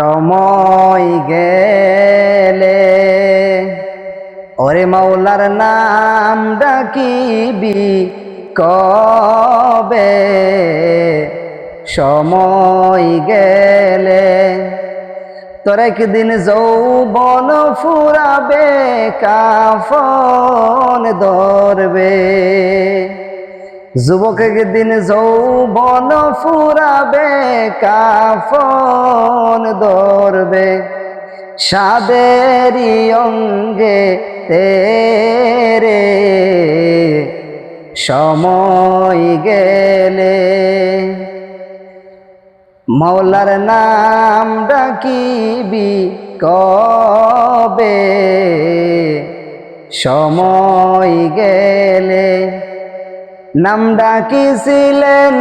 সময় গেলে, ওরে মাওলার নাম ডাকিবি কবে? সময় গেলে, তোর একদিন যৌবন ফুরাবে, কাফন ধরবে। যুবক একদিন যৌবন ফুরাবে, কাফন ধরবে। সাদেরি অঙ্গে তেরে সময় গেলে। মৌলার নাম ডাকিবি কবে? সময় গেলে। নাম ডাকিছিলেন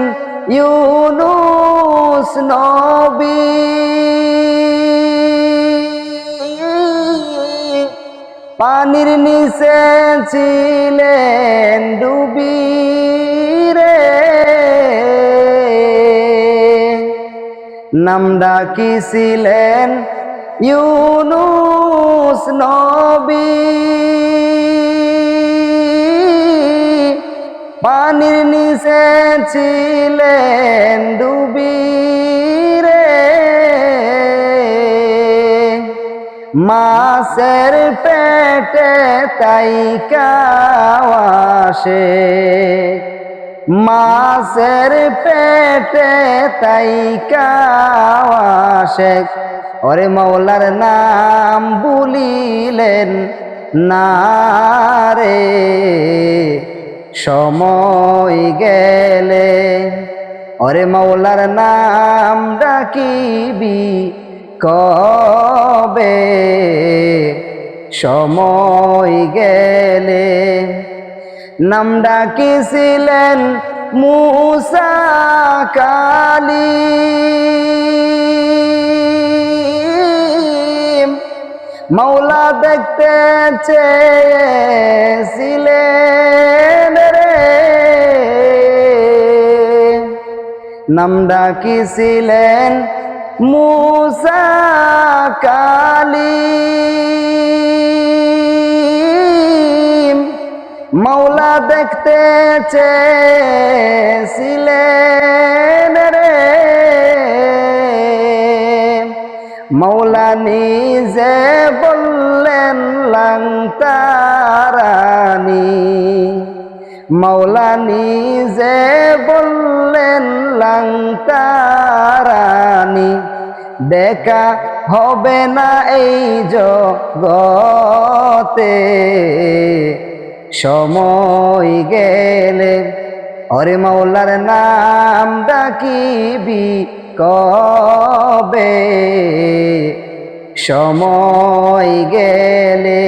ইউনুস নবী। পানির নিচে ছিলেন ডুবি রে নাম ডাকিছিলেন ইউনুস নবী। পানির নিচে ছিলেন ডুবি রে মাসের পেটে তাই কাওয়াসে মাসের পেটে তাই কাওয়াসে ওরে মৌলার নাম বলিলেন না রে। সময় গেলে ওরে মৌলার নাম ডাকিবি কবে? সময় গেলে নাম ডাকিছিলেন মুসা কালী। মৌলা দেখতে চেয়েছিলেন রে নাম ডাকিছিলেন মুসা কালী। মৌলা দেখতে চেয়েছিলেন রে মৌলা নিজে বললেন লঙ্কারানি মৌলা নিজে বললেন লঙ্কারানি দেখা হবে না এই জগতে। সময় গেলে অরে মৌলার নাম ডাকিবি কবে? সময় গেলে